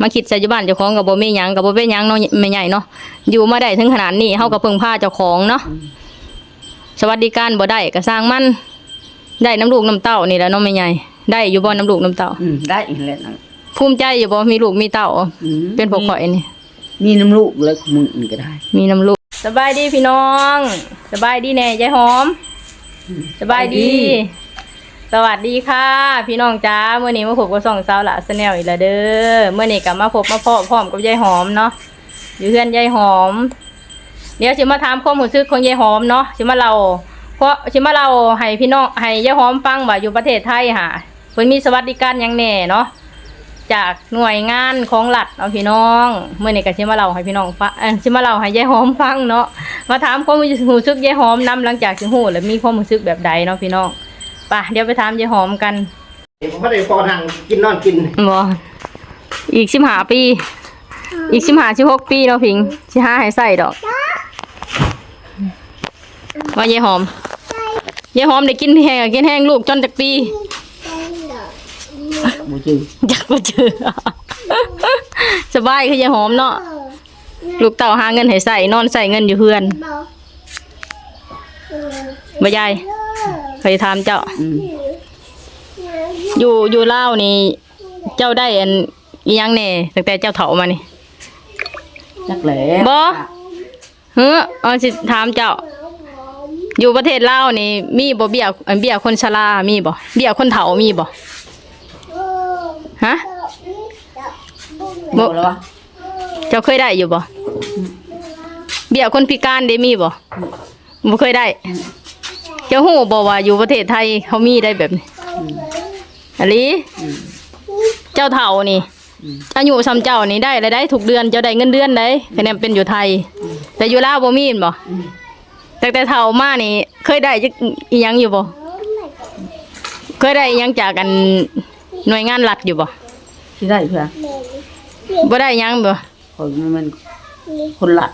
มาคิดใส่อยู่บ้านเจ้าของก็บ่มีหยังก็บ่เป็นหยังเนาะแม่ใหญ่เนาะอยู่มาได้ถึงขนาดนี้เฮาก็พึ่งพาเจ้าของเนาะสวัสดิการบ่ได้ก็สร้างมัน ได้น้ำลูกน้ำเต้านี่แหละเนาะแม่ใหญ่ได้อยู่บ่น้ำลูกน้ำเต้าอืมได้อีกแล้วนะภูมิใจอยู่บ่มีลูกมีเต้าอืมเป็นพวกข่อยนี่ มีน้ำลูกเลยมึงนี่ก็ได้ มีน้ำลูกสบายดีพี่น้อง สบายดีแน่ยายหอม สบายดี ส สวัสดีค่ะ พี่น้องจ้าเมื่อนี้มาพบกับสองสาวหละสแนลอีกแล้วเด้อเมื่อนี้กลับมาพบมาพอพร้อมกับยายหอมเนาะอยู่เพื่อนยายหอม เดี๋ยวจะมาถามความรู้สึกของยายหอมเนาะจะมาเราเพราะจะมาเราให้พี่น้องให้ยายหอมฟังว่าอยู่ประเทศไทยค่ะเพิ่นมีสวัสดิการยังแน่เนาะจากหน่วยงานของรัฐเอาพี่น้องเมื่อนี้ก็สิมาเล่าให้พี่น้องฟังชิมาเล่าให้ยายหอมฟังเนาะมาถามความรู้สึกยายหอมนํหลังจากสิฮู้แล้วมีความรู้สึกแบบใดเนาะพี่น้อง ไป่ะเดี๋ยวไปถามยายหอมกันผมไม่ได้พอทางกินนอนกินบ่อีกสิบห้าปี อีกสิบห้าสิบหกปีเนาะพิงสิห้าให้ใส่ดอกว่ายายหอมยายหอมได้กินแห้งกินแห้งลูกจนจากปีบูจืออยากมาเจอสบายคือยายหอมเนาะลูกเต่าหาเงินให้ใส่นอนใส่เงินอยู่เพื่อนบ่ยาย เคยถามเจ้า อืมอยู่อยู่เล่าวนี่ เจ้าได้อันอิหยังแน่ตั้งแต่เจ้าเฒ่ามานี่จักแหล้บ่เฮ้อเอาสิถามเจ้า อยู่ประเทศลาวนี่ มีบ่เบี้ยอันเบี้ยคนชรามีบ่เบี้ยคนเฒ่ามีบ่ฮะ บ่แล้ววะเจ้าเคยได้อยู่บ่เบี้ยคนพิการได้มีบ่บ่เคยได้เจ้าฮู้บ่ว่าอยู่ประเทศไทยเขามีได้แบบนี้อะลีเจ้าเฒ่านี่อายุซ้ำเจ้านี่ได้รายได้ทุกเดือนเจ้าได้เงินเดือนได้คะแนนเป็นอยู่ไทย แต่อยู่ลาวบ่มีแม่นบ่แต่แต่เฒ่ามานี่ เคยได้จักอีหยังอยู่บ่เคยได้อีหยังจากกันหน่วยงานรัฐอยู่บ่สิได้เพื่อบ่ได้หยังบ่คอยมัน มันคนละ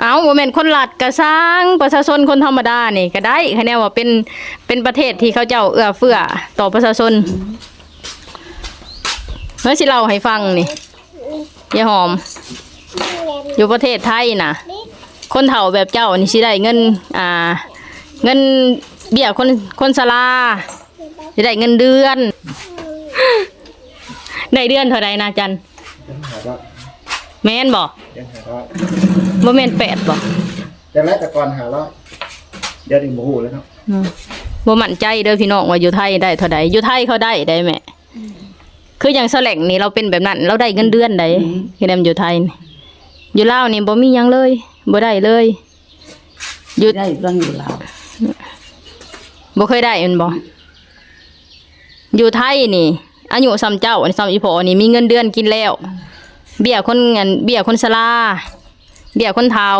เอ้าบ่แม่นคนรัฐก็สร้างประชาชนคนธรรมดานี่ก็ได้คะแนนว่าเป็นเป็นประเทศที่เขาเจ้าเอื้อเฟื้อต่อประชาชนเฮ้ยสิเล่าให้ฟังนี่ยายหอม อยู่ประเทศไทยน่ะคนเฒ่าแบบเจ้านี่สิได้เงินอ่า เงินเบี้ยคนคนชราสิได้เงินเดือน ได้เดือนเท่าใดนะจันยังหาว่า แม่นบ่ยังหาว่าบ่แม่นแปดบ่แต่แรกแต่ก่อนหาว่าเดี๋ยวถึงโมโหแล้วเนาะอืมบ่มั่นใจเด้อพี่น้องว่าอยู่ไทยได้เท่าใดอยู่ไทยเขาได้ได้แม่คืออย่างแสลงนี่เราเป็นแบบนั้น เราได้เงินเดือนได้คือนำอยู่ไทยนี่อยู่ลาวนี่บ่มีหยังเลยบ่ได้เลยอยู่ได้เรื่องอยู่ลาวบ่เคยได้แมันบ่อยู่ไทยนี่อายุซ้ำเจ้าอันซ้ำอีพอนี่มีเงินเดือนกินแล้ว เบี้ยคนเงินเบี้ยคนชราเบี้ยคนเฒ่า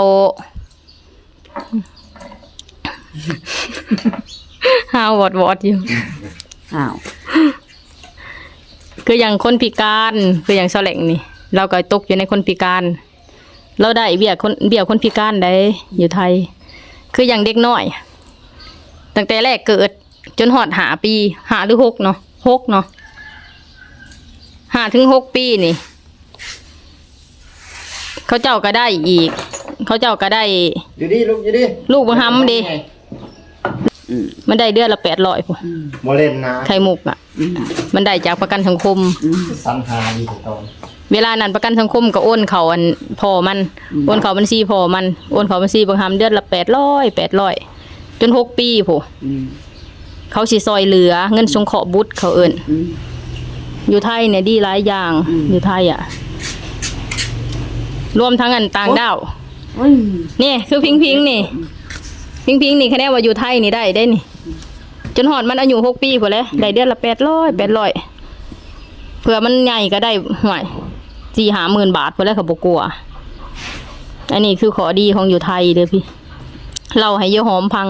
ฮาวอดวอดอยู่อ้าวคืออย่างคนพิการคืออย่างเสลงนี่ เราก็ตกอยู่ในคนพิการ เราได้เบี้ยคนเบี้ยคนพิการได้อยู่ไทย คืออย่างเด็กน้อย ตั้งแต่แรกเกิด จนหอดหาปีหาหรือหกเนาะหกเนาะหาถึงหกปีนี่ เขาเจ้าก็ได้อีก เขาเจ้าก็ได้ อยู่ดีลูกอยู่ดีลูกบังคับมันดีอืมมันได้เดือนละแปดร้อยพออืมโมเล่นนะไข่มุกอะอืมมันได้จากประกันสังคมอืมสันหาดีถูกต้องเวลานั้นประกันสังคมก็โอนเขาอันพอมันอืมโอนเขาบัญชีพอมันโอนเขาบัญชีบางคำเดือนละแปดร้อยแปดร้อยจนหกปีผู้อืมเขาสิซอยเหลือ เงินสงเคราะห์บุตรเขาเอินอืมอยู่ไทยเนี่ยดีหลายอย่างอืมอยู่ไทยอะ รวมทั้งอันต่างดาวโอ้ยนี่คือพิงพิงนี่ พิงพิงนี่คะแนนว่าอยู่ไทยนี่ได้ได้นี่ จนหอดมันอายุหกปีพอแล้วได้เดือนละแปดร้อยแปดร้อยเผื่อมันใหญ่ก็ได้ห่วยสี่หาหมื่นบาทพอแล้วเขาบกลัว อันนี้คือขอดีของอยู่ไทยเด้อพี่เราให้ยายหอมพัง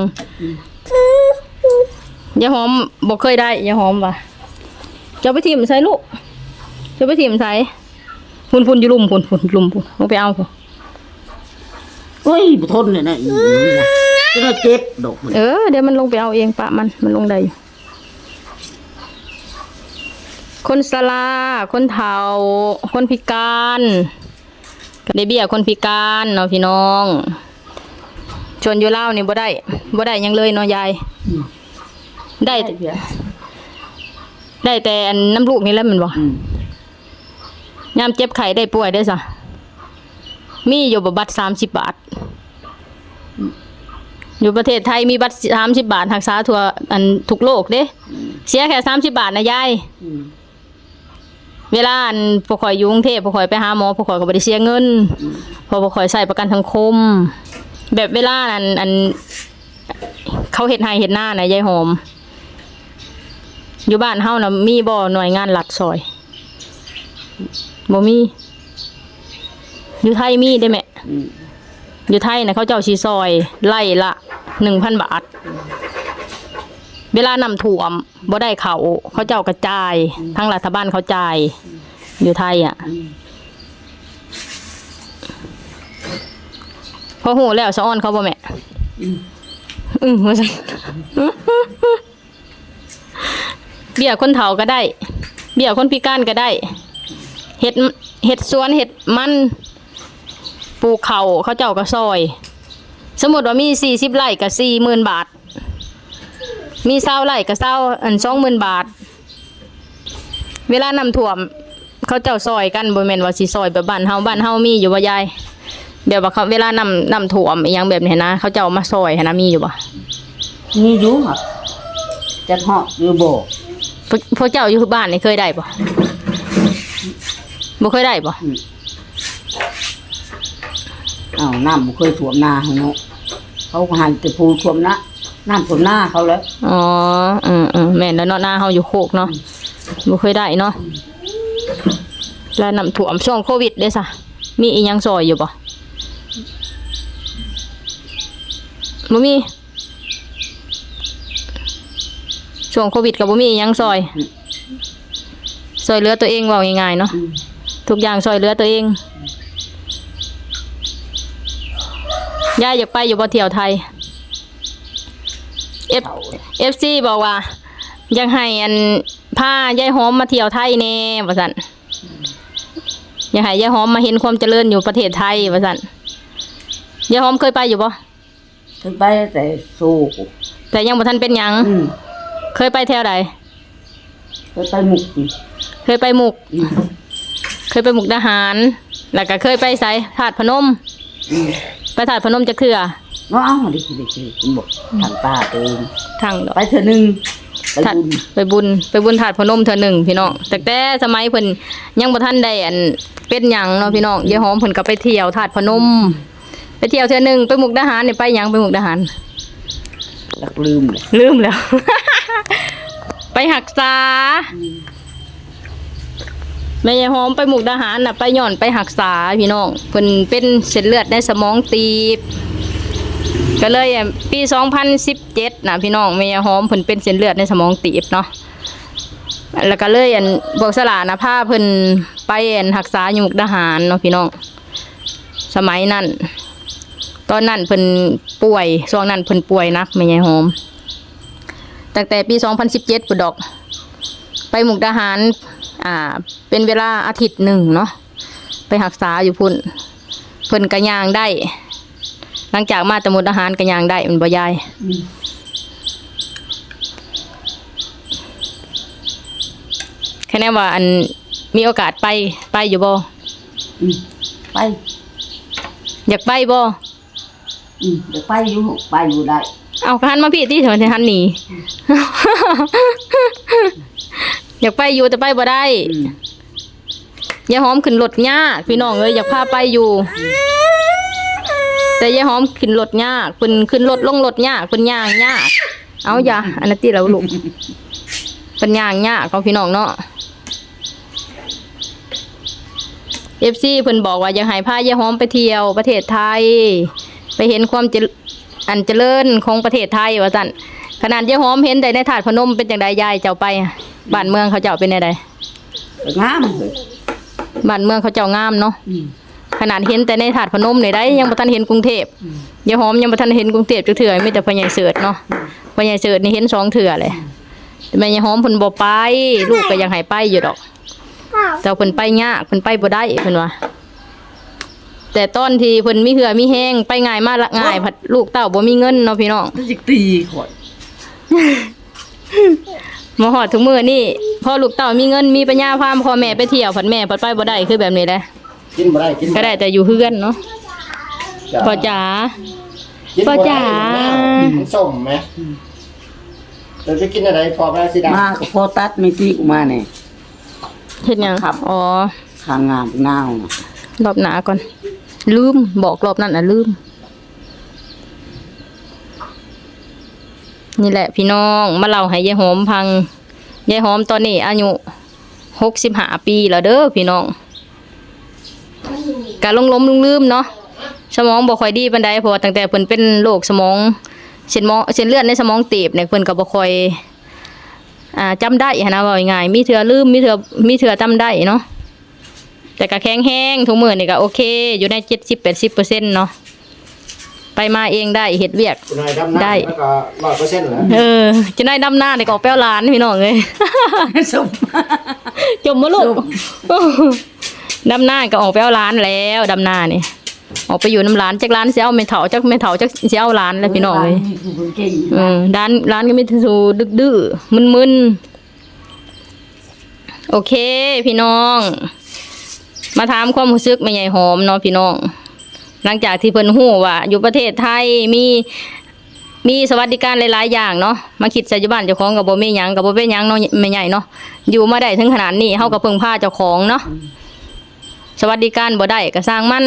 ยายหอมบอกเคยได้ยายหอมว่ะจะเอาไปทิมใส่ลูกจะเอาไปทิมใส่ พุ่นพุ่นอยู่ลุมพุ่นพุ่นลุมพุ่นเอาไปเอาพุ่นโอ้ยบ่ทนเลยนะอีนี่นะจะมาเจ็บดอกมันเออเดี๋ยวมันลงไปเอาเองปะมันมันลงได้อยู่คนสลา คนเฒ่า คนพิการก็ได้เบี้ยคนพิการเนาะพี่น้องชวนอยู่เล่าวนี่บ่ได้บ่ได้หยังเลยเนาะยายอืมได้ ได้เพียได้แต่อันน้ำลูกนี่แหละแมันบ่อืม ยามเจ็บไข้ได้ป่วยได้อซะมีอยู่บบัตร30บบาท อยู่ประเทศไทยมีบัตร30บาทรักษาทั่วอันทุกโลกเด้เสียแค่30บาทนะยายเวลาอันพวกข่อยยู่กรุงเทพพวกข่อยไปหาหมอพวกข่อยก็บ่ได้เสียเงินพราะพวกข่อยใส่ประกันสังคม แบบเวลาอันอัน เขาเฮ็ดให้เฮ็ดหน้านะยายหอม อยู่บ้านเฮานะมีบ่หน่วยงานรัฐซอย บ่มี อยู่ไทยมีได้แม่อืมอยู่ไทยนะเขาเจ้าชีซอยไล่ละหนึ่งพันบาท เวลานำถ่วมบ่ได้เขาเขาเจ้ากระจายทั้งรัฐบาลเขาจ่าย อยู่ไทยอะอืมพอหูแล้วสะอ้อนเขาบ่แม่อืมอืมว่าซั่นเบี้ยคนเฒ่าก็ได้ เบี้ยคนพิการก็ได้ เฮ็ดเฮ็ดสวนเฮ็ดมันปลูกเขาวเขาเจ้าก็ซอย สมมติว่ามีสี่สิบไร่ก็สี่หมื่นบาท มีเศร้าไร่ก็เศร้าอันสองหมื่นบาท เวลานำถ่วมเขาเจ้าซอยกันบ่แม่นว่าสิซอยแบบบ้านเฮาบ้านเฮามีอยู่บ่ยายแบบว่าเขาเวลานำนำถ่วมอหยังแบบนี้นะเขาเจ้ามาซอยหันนะมีอยู่บ่มีอยู่ครับจักเหาะอยู่โบกพวกพวกเจ้าอยู่บ้านนี่เคยได้บ่ บ่เคยได้บ่อ้าวน้ำบ่เคยท่วมนาเขาเนาะเขาก็หันแต่ภูท่วมนะน้ำท่วมหน้าเขาแล้วอ๋ออืมอืมแม่นแล้วเนาะหน้าเฮาอยู่โคกเนาะบ่เคยได้เนาะแล้วนำถ่วมช่วงโควิดเด้ซะมีอีหยังซอยอยู่บ่บ่มีช่วงโควิดก็บ่มีอีหยังซอยซอยเหลือตัวเองเว่าง่ายๆเนาะอืม ทุกอย่างซอยเหลือตัวเอง ย่าอยากไปอยู่บ่เที่ยวไทย F FC บอกว่าอยากให้อันพายายหอมมาเที่ยวไทยแน่ว่าซั่นอยากให้ยายหอมมาเห็นความเจริญอยู่ประเทศไทยว่าซั่นยายหอมเคยไปอยู่บ่ขึ้นไปแต่สู้แต่ยังบ่ทันเป็นหยังอืมเคยไปแถวใดไปไปหมุกอีกเคยไปหมุกอืม เคยไปหมุกดาหาร แล้วก็เคยไปไสถาดพนมอืมไปถาดพนมจักเทื่อเนาะเอาดิดิดิคุณบอกทางตาตัวเองทางดอกไปเถอะหนึ่งไปถาดบุญไปบุญไปบุญถาดพนมเทื่อหนึ่งพี่น้องแต่แต่สมัยเพิ่นยังบ่ทันได้อันเป็นหยังเนาะพี่น้องยายหอมเพิ่นก็ไปเที่ยวถาดพนม ไปเที่ยวเทื่อหนึ่งไปหมุกดาหารนี่ไปหยังไปหมุกดาหารหลักลืมเลยลืมแล้ว ไปหักษา แม่ยายหอมไปหมุกดาหารน่ะไปย่อนไปหักษาพี่น้องเพิ่นเป็นเส้นเลือดในสมองตีบ ก็เลยอะปี 2017นะพี่น้องแม่ยายหอมเพิ่นเป็นเส้นเลือดในสมองตีบเนาะแล้วก็เลยอันพวกสลานะพาเพิ่นไปอันรักษาอยู่มุกดาหารเนาะพี่น้อง สมัยนั้นตอนนั้นเพิ่นป่วยช่วงนั้นเพิ่นป่วยนักแม่ยายหอมตั้งแต่ปี 2017ปุ่ดอก ไปมุกดาหาร อ่า เป็นเวลาอาทิตย์หนึ่งเนาะไปรักษาอยู่พุ่นเพิ่นกระยางได้ หลังจากมาแตะมุกดาหารกระยางได้มันบ่ยายอืมแค่แน่ว่าอันมีโอกาสไปไปอยู่บ่อืมไป อยากไปบ่อืมเดี๋ยวไปอยู่ไปอยู่ได้ เอาคันมาพี่ที่เถอะทันหนี อยากไปอยู่แต่ไปบ่ได้ อืมยายหอมขึ้นรถยากพี่น้องเอ้ยอยากพาไปอยู่ แต่ยายหอมขึ้นรถยากเพิ่นขึ้นรถลงรถยากเพิ่นย่างยากเอาอย่าอันนั้นติแล้วลูกเพิ่นย่างยากของพี่น้องเนาะ FC เพิ่นบอกว่าอยากให้พายายหอมไปเที่ยวประเทศไทย ไปเห็นความเจริญอันเจริญของประเทศไทยว่าซั่นขนาดยายหอมเห็นแต่ในถาดพนมเป็นจังไดยายเจ้าไปอะ บ้านเมืองเขาเจ้าเป็นจังไดไปงามเลยบ้านเมืองเขาเจ้างามเนาะอืมขนาดเห็นแต่ในถาดพนมนี่ได้ ยังบ่ทันเห็นกรุงเทพยายหอมยังบ่ทันเห็นกรุงเทพจักเทื่อมีแต่พ่อใหญ่เสิร์ชเนาะพ่อใหญ่เสิร์ชนี่เห็นสองเทื่อเลยแต่แม่ยายหอมเพิ่นบ่ไป ลูกก็ยังให้ไปอยู่ดอกแต่เพิ่นไปยากเพิ่นไปบ่ได้เพิ่นว่าแต่ตอนที่เพิ่นมีเหือมีแห้งไปง่ายมากละง่ายผัดลูกเต้าบ่มีเงินเนาะพี่น้องถ้าจะตีข่อย มาฮอดทุกมื้อนี่พอลูกเต้ามีเงินมีปัญญาพาพ่อแม่ไปเที่ยวผัดแม่ผัดไปบ่ได้คือแบบนี้แหละกินบ่ได้กินก็ได้แต่อยู่เฮือนเนาะพ่อจ๋า กินบ่พ่อจ๋าได้มันส้มไหมเดี๋ยวจะกินอะไรพอไปแล้วสิดามาก็พอตัดไม่ตีกูมาเนี่ยเฮ็ดหยังครับอ๋อทางงานนาวน่ะรอบหน้าก่อน ลืมบอกรอบนั้นน่ะลืม นี่แหละพี่น้องมาเล่าให้ยายหอมพังยายหอมตอนนี้อายุหกสิบห้าปีแล้วเด้อพี่น้องการลงล้มลืมเนาะสมองบ่ค่อยดีปานใดเพราะตั้งแต่เพิ่นเป็นโรคสมองเส้นมอเส้นเลือดในสมองตีบเนี่ยเพิ่นก็บ่ค่อยอ่าจำได้นะว่าง่ายมีเทื่อลืมมีเทื่อมีเทื่อจำได้เนาะแต่ก็แข็งแรงทุกมื้อนี่ก็โอเค อยู่ใน70-80%เนาะ ไปมาเองได้เฮ็ดเวียกคุณนายดำน้ำได้ แล้วก็ร้อยเปอร์เซ็นต์เหรอเออจะได้ดำหน้าในกออกแป้วร้านพี่น้องเลยสมจมมาลูกดำหน้าก็ออกแป้วร้านแล้วดำหน้านี่ออกไปอยู่น้ำร้านจากร้านเสียเอาไม่เถาจากไม่เถาจากเสียเอาร้านแล้วพี่น้องเลยนี่คือคนเก่งเออร้านร้านก็มีทูดึกดื้อมึนมึนๆโอเค พี่น้อง มาถามความรู้สึกแม่ใหญ่หอมเนาะพี่น้อง หลังจากที่เพิ่นฮู้ว่า อยู่ประเทศไทยมีมีสวัสดิการหลายๆอย่างเนาะมาคิดใส่อยู่บ้านเจ้าของก็บ่มีหยังก็บ่เป็นหยังเนาะแม่ใหญ่เนาะอยู่มาได้ถึงขนาดนี้เฮาก็เพิ่งพาเจ้าของเนาะสวัสดิการบ่ได้ก็สร้างมัน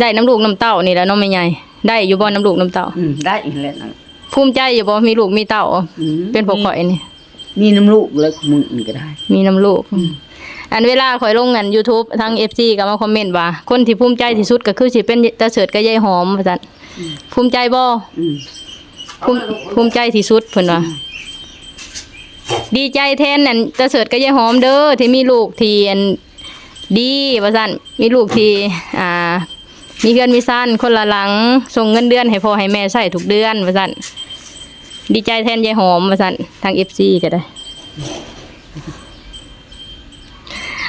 ได้น้ำลูกน้ำเต้านี่แหละเนาะแม่ใหญ่ได้อยู่บ่น้ำลูกน้ำเต้าอืมได้อีกแล้วนะภูมิใจอยู่บ่มีลูกมีเต้าอืมเป็นพวกข่อยนี่มีน้ำลูกเลยของมึงนี่ก็ได้ มีน้ำลูก อันเวลาข่อยลงเงิน YouTube ทาง FC ก็มาคอมเมนต์ว่า คนที่ภูมิใจที่สุดก็คือสิเป็นตาเสิร์ตกับยายหอมว่าซั่นภูมิใจบ่อืมภูมิภูมิใจที่สุดเพิ่นว่าดีใจแทนนั่นตาเสิร์ตกับยายหอมเด้อที่มีลูกที่อันดีว่าซั่นมีลูกที่อ่ามีเงินมีซ่านคนละหลังส่งเงินเดือนให้พ่อให้แม่ใช้ทุกเดือนว่าซั่นดีใจแทนยายหอมว่าซั่นทาง FC ก็ได้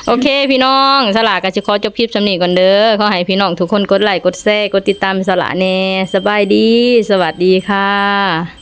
โอเค พี่น้องสลาก็จะขอจบคลิปสำนีก่อนเด้อขอให้พี่น้องทุกคนกดไลค์กดแชร์กดติดตามสลาแน่สบายดี สวัสดีค่ะ